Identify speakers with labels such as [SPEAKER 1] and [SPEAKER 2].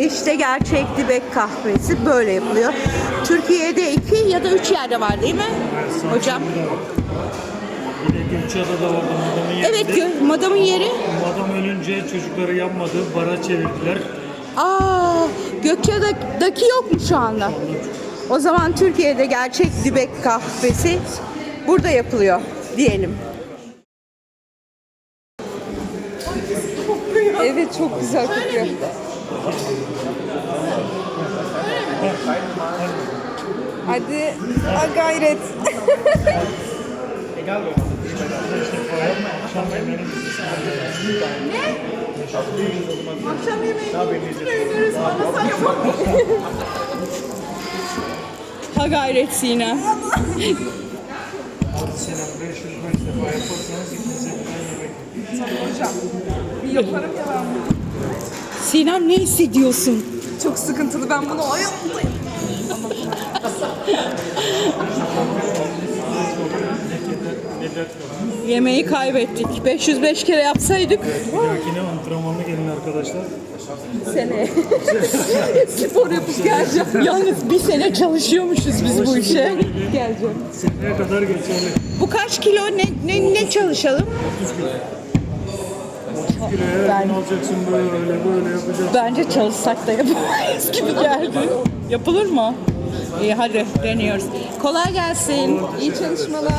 [SPEAKER 1] İşte gerçek dibek kahvesi böyle yapılıyor. Türkiye'de iki ya da üç yerde var değil mi? Hocam.
[SPEAKER 2] Bir de Gökçeada'da vardı madamın yerinde.
[SPEAKER 1] Evet gö- madamın yeri.
[SPEAKER 2] Madam ölünce çocukları yapmadı, bara çevirdiler.
[SPEAKER 1] Aa, Gökçeada'daki yok mu şu anda? O zaman Türkiye'de gerçek dibek kahvesi burada yapılıyor diyelim. Evet çok güzel kokuyor. Hadi a gayret.
[SPEAKER 2] Akşam yemeğini
[SPEAKER 1] Akşam yemeği Ha gayret Sina.
[SPEAKER 2] Selam 505 defa yaparsanız ikinize bir yemek.
[SPEAKER 3] Yaparım ya ben bunu.
[SPEAKER 1] Sinem ne hissediyorsun?
[SPEAKER 3] Çok sıkıntılı ben bunu hayattayım.
[SPEAKER 1] Yemeği kaybettik. 505 kere yapsaydık
[SPEAKER 2] dahakine antrenmanlı gelin arkadaşlar.
[SPEAKER 1] sene. Spor yapıp geleceğim. Yalnız bir sene çalışıyormuşuz biz bu işe. Geleceğim.
[SPEAKER 2] Seneye kadar geçerli.
[SPEAKER 1] Bu kaç kilo ne ne, ne çalışalım?
[SPEAKER 2] 30 ben... alacaksın böyle böyle yapacaksın.
[SPEAKER 1] Bence çalışsak da yapamayız gibi geldi. Yapılır mı? İyi hadi deniyoruz. Kolay gelsin. İyi çalışmalar.